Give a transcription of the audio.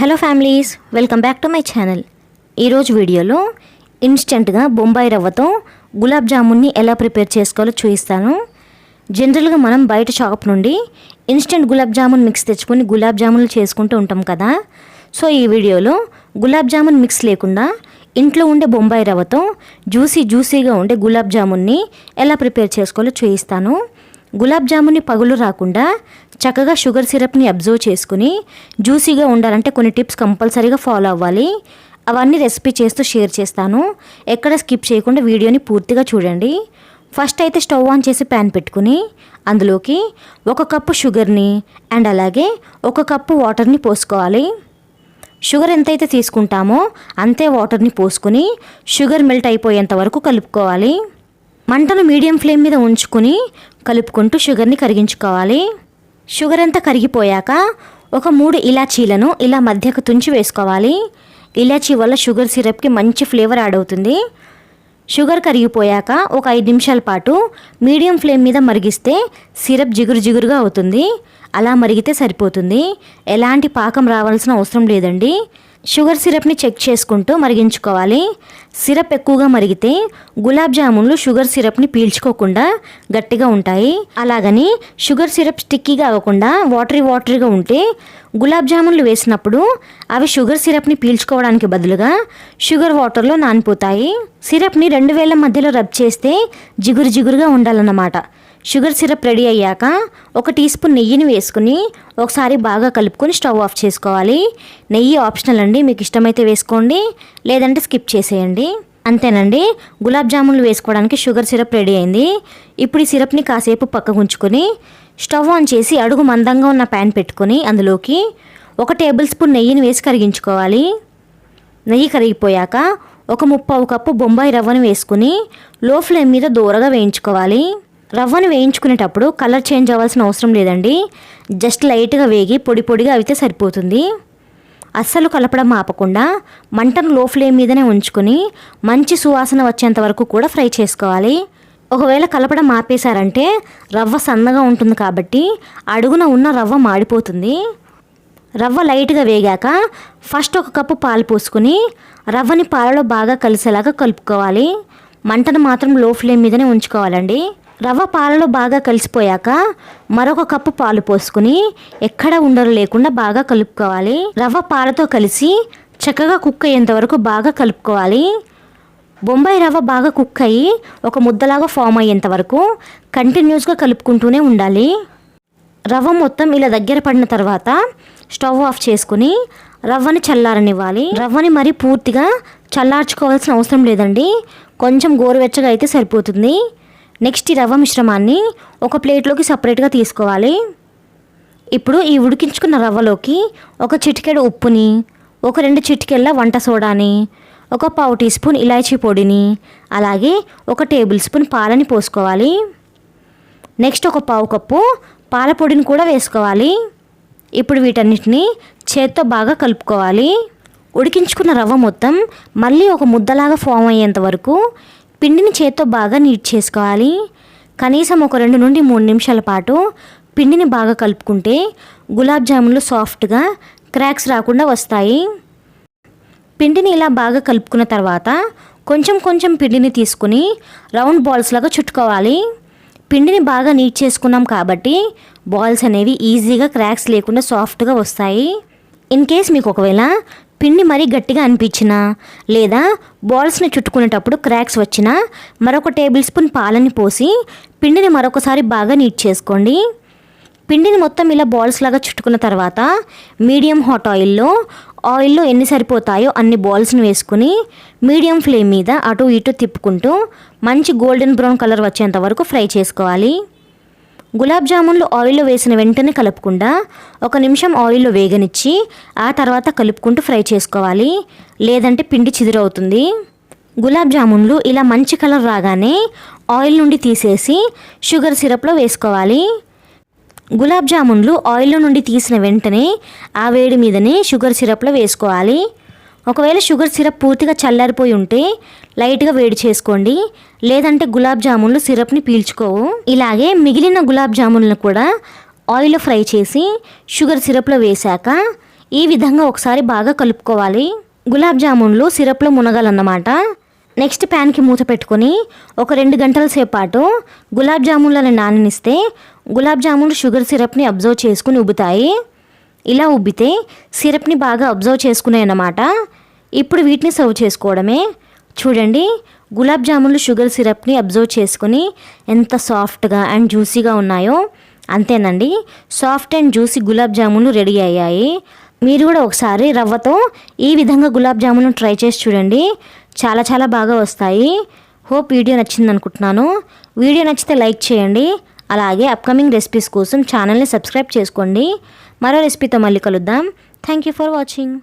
Hello families welcome back to my channel ఈరోజు వీడియోలో ఇన్స్టెంట్గా బొంబాయి రవ్వతో గులాబ్ జామున్ని ఎలా ప్రిపేర్ చేసుకోవాలో చూపిస్తాను. జనరల్గా మనం బయట షాప్ నుండి ఇన్స్టెంట్ గులాబ్ జామున్ మిక్స్ తెచ్చుకొని గులాబ్ జామున్లు చేసుకుంటూ ఉంటాం కదా. సో ఈ వీడియోలో గులాబ్ జామున్ మిక్స్ లేకుండా ఇంట్లో ఉండే బొంబాయి రవ్వతో జ్యూసీ జ్యూసీగా ఉండే గులాబ్ జామున్ని ఎలా ప్రిపేర్ చేసుకోవాలో చూపిస్తాను. గులాబ్ జామున్ని పగులు రాకుండా చక్కగా షుగర్ సిరప్ని అబ్జర్వ్ చేసుకుని జ్యూసీగా ఉండాలంటే కొన్ని టిప్స్ కంపల్సరీగా ఫాలో అవ్వాలి. అవన్నీ రెసిపీ చేస్తూ షేర్ చేస్తాను. ఎక్కడ స్కిప్ చేయకుండా వీడియోని పూర్తిగా చూడండి. ఫస్ట్ అయితే స్టవ్ ఆన్ చేసి ప్యాన్ పెట్టుకుని అందులోకి ఒక కప్పు షుగర్ని అండ్ అలాగే ఒక కప్పు వాటర్ని పోసుకోవాలి. షుగర్ ఎంతైతే తీసుకుంటామో అంతే వాటర్ని పోసుకుని షుగర్ మెల్ట్ అయిపోయేంత వరకు కలుపుకోవాలి. మంటను మీడియం ఫ్లేమ్ మీద ఉంచుకుని కలుపుకుంటూ షుగర్ని కరిగించుకోవాలి. షుగర్ అంతా కరిగిపోయాక ఒక మూడు ఇలాచీలను ఇలా మధ్యకు తుంచి వేసుకోవాలి. ఇలాచీ వల్ల షుగర్ సిరప్కి మంచి ఫ్లేవర్ యాడ్ అవుతుంది. షుగర్ కరిగిపోయాక ఒక ఐదు నిమిషాల పాటు మీడియం ఫ్లేమ్ మీద మరిగిస్తే సిరప్ జిగురు జిగురుగా అవుతుంది. అలా మరిగితే సరిపోతుంది. ఎలాంటి పాకం రావాల్సిన అవసరం లేదండి. షుగర్ సిరప్ని చెక్ చేసుకుంటూ మరిగించుకోవాలి. సిరప్ ఎక్కువగా మరిగితే గులాబ్ జామున్లు షుగర్ సిరప్ని పీల్చుకోకుండా గట్టిగా ఉంటాయి. అలాగని షుగర్ సిరప్ స్టిక్కీగా అవ్వకుండా వాటరీ వాటరీగా ఉంటే గులాబ్ జామున్లు వేసినప్పుడు అవి షుగర్ సిరప్ని పీల్చుకోవడానికి బదులుగా షుగర్ వాటర్లో నానిపోతాయి. సిరప్ని రెండు వేల మధ్యలో రబ్ చేస్తే జిగురు జిగురుగా ఉండాలన్నమాట. షుగర్ సిరప్ రెడీ అయ్యాక ఒక టీ స్పూన్ నెయ్యిని వేసుకుని ఒకసారి బాగా కలుపుకొని స్టవ్ ఆఫ్ చేసుకోవాలి. నెయ్యి ఆప్షనల్ అండి మీకు ఇష్టమైతే వేసుకోండి లేదంటే స్కిప్ చేసేయండి. అంతేనండి గులాబ్ జామున్లు వేసుకోవడానికి షుగర్ సిరప్ రెడీ అయింది. ఇప్పుడు ఈ సిరప్ని కాసేపు పక్కకు ఉంచుకొని స్టవ్ ఆన్ చేసి అడుగు మందంగా ఉన్న ప్యాన్ పెట్టుకొని అందులోకి ఒక టేబుల్ స్పూన్ నెయ్యిని వేసి కరిగించుకోవాలి. నెయ్యి కరిగిపోయాక ఒక ముప్పావు కప్పు బొంబాయి రవ్వను వేసుకుని లో ఫ్లేమ్ మీద దూరగా వేయించుకోవాలి. రవ్వను వేయించుకునేటప్పుడు కలర్ చేంజ్ అవ్వాల్సిన అవసరం లేదండి. జస్ట్ లైట్గా వేగి పొడి పొడిగా అయితే సరిపోతుంది. అస్సలు కలపడం ఆపకుండా మంటను లో ఫ్లేమ్ మీదనే ఉంచుకొని మంచి సువాసన వచ్చేంత వరకు కూడా ఫ్రై చేసుకోవాలి. ఒకవేళ కలపడం ఆపేశారంటే రవ్వ సన్నగా ఉంటుంది కాబట్టి అడుగున ఉన్న రవ్వ మాడిపోతుంది. రవ్వ లైట్గా వేగాక ఫస్ట్ ఒక కప్పు పాలు పోసుకుని రవ్వని పాలలో బాగా కలిసేలాగా కలుపుకోవాలి. మంటను మాత్రం లో ఫ్లేమ్ మీదనే ఉంచుకోవాలండి. రవ్వ పాలలో బాగా కలిసిపోయాక మరొక కప్పు పాలు పోసుకుని ఎక్కడ ఉండరు లేకుండా బాగా కలుపుకోవాలి. రవ్వ పాలతో కలిసి చక్కగా కుక్ అయ్యేంత వరకు బాగా కలుపుకోవాలి. బొంబాయి రవ్వ బాగా కుక్ అయ్యి ఒక ముద్దలాగా ఫామ్ అయ్యేంత వరకు కంటిన్యూస్గా కలుపుకుంటూనే ఉండాలి. రవ్వ మొత్తం ఇలా దగ్గర పడిన తర్వాత స్టవ్ ఆఫ్ చేసుకుని రవ్వని చల్లారనివ్వాలి. రవ్వని మరి పూర్తిగా చల్లార్చుకోవాల్సిన అవసరం లేదండి. కొంచెం గోరువెచ్చగా అయితే సరిపోతుంది. నెక్స్ట్ ఈ రవ్వ మిశ్రమాన్ని ఒక ప్లేట్లోకి సపరేట్గా తీసుకోవాలి. ఇప్పుడు ఈ ఉడికించుకున్న రవ్వలోకి ఒక చిటికెడు ఉప్పుని ఒక రెండు చిటికెళ్ళ వంట సోడాని ఒక పావు టీ స్పూన్ ఇలాచీ పొడిని అలాగే ఒక టేబుల్ స్పూన్ పాలని పోసుకోవాలి. నెక్స్ట్ ఒక పావు కప్పు పాల పొడిని కూడా వేసుకోవాలి. ఇప్పుడు వీటన్నిటిని చేత్తో బాగా కలుపుకోవాలి. ఉడికించుకున్న రవ్వ మొత్తం మళ్ళీ ఒక ముద్దలాగా ఫామ్ అయ్యేంత వరకు పిండిని చేత్తో బాగా నీట్ చేసుకోవాలి. కనీసం ఒక రెండు నుండి మూడు నిమిషాల పాటు పిండిని బాగా కలుపుకుంటే గులాబ్ జామున్లు సాఫ్ట్గా క్రాక్స్ రాకుండా వస్తాయి. పిండిని ఇలా బాగా కలుపుకున్న తర్వాత కొంచెం కొంచెం పిండిని తీసుకుని రౌండ్ బాల్స్ లాగా చుట్టుకోవాలి. పిండిని బాగా నీట్ చేసుకున్నాం కాబట్టి బాల్స్ అనేవి ఈజీగా క్రాక్స్ లేకుండా సాఫ్ట్గా వస్తాయి. ఇన్ కేస్ మీకు ఒకవేళ పిండి మరీ గట్టిగా అనిపించినా లేదా బాల్స్ని చుట్టుకునేటప్పుడు క్రాక్స్ వచ్చినా మరొక టేబుల్ స్పూన్ పాలని పోసి పిండిని మరొకసారి బాగా నీట్ చేసుకోండి. పిండిని మొత్తం ఇలా బాల్స్ లాగా చుట్టుకున్న తర్వాత మీడియం హాట్ ఆయిల్లో ఆయిల్లో ఎన్ని సరిపోతాయో అన్ని బాల్స్ని వేసుకుని మీడియం ఫ్లేమ్ మీద అటు ఇటు తిప్పుకుంటూ మంచి గోల్డెన్ బ్రౌన్ కలర్ వచ్చేంత వరకు ఫ్రై చేసుకోవాలి. గులాబ్ జామున్లు ఆయిల్లో వేసిన వెంటనే కలుపుకుండా ఒక నిమిషం ఆయిల్లో వేగనిచ్చి ఆ తర్వాత కలుపుకుంటూ ఫ్రై చేసుకోవాలి. లేదంటే పిండి చిదురవుతుంది. గులాబ్ జామున్లు ఇలా మంచి కలర్ రాగానే ఆయిల్ నుండి తీసేసి షుగర్ సిరప్లో వేసుకోవాలి. గులాబ్ జామున్లు ఆయిల్లో నుండి తీసిన వెంటనే ఆ వేడి మీదనే షుగర్ సిరప్లో వేసుకోవాలి. ఒకవేళ షుగర్ సిరప్ పూర్తిగా చల్లారిపోయి ఉంటే లైట్గా వేడి చేసుకోండి. లేదంటే గులాబ్ జామున్లు సిరప్ని పీల్చుకోవు. ఇలాగే మిగిలిన గులాబ్ జామున్లను కూడా ఆయిల్లో ఫ్రై చేసి షుగర్ సిరప్లో వేశాక ఈ విధంగా ఒకసారి బాగా కలుపుకోవాలి. గులాబ్ జామున్లు సిరప్లో మునగాలన్నమాట. నెక్స్ట్ ప్యాన్కి మూత పెట్టుకొని ఒక రెండు గంటల సేపు పాటు గులాబ్ జామున్లను నాననిస్తే గులాబ్ జాములు షుగర్ సిరప్ని అబ్జర్వ్ చేసుకుని ఉబ్బుతాయి. ఇలా ఉబ్బితే సిరప్ని బాగా అబ్జర్వ్ చేసుకున్నాయి అన్నమాట ఇప్పుడు వీటిని సర్వ్ చేసుకోవడమే. చూడండి గులాబ్ జామున్లు షుగర్ సిరప్ని అబ్జర్వ్ చేసుకుని ఎంత సాఫ్ట్గా అండ్ జ్యూసీగా ఉన్నాయో. అంతేనండి సాఫ్ట్ అండ్ జ్యూసీ గులాబ్ జామున్లు రెడీ అయ్యాయి. మీరు కూడా ఒకసారి రవ్వతో ఈ విధంగా గులాబ్ జామున్ ట్రై చేసి చూడండి. చాలా చాలా బాగా వస్తాయి. హోప్ వీడియో నచ్చింది అనుకుంటున్నాను వీడియో నచ్చితే లైక్ చేయండి. అలాగే అప్కమింగ్ రెసిపీస్ కోసం ఛానల్ని సబ్స్క్రైబ్ చేసుకోండి. మరో రెసిపీతో మళ్ళీ కలుద్దాం. Thank you for watching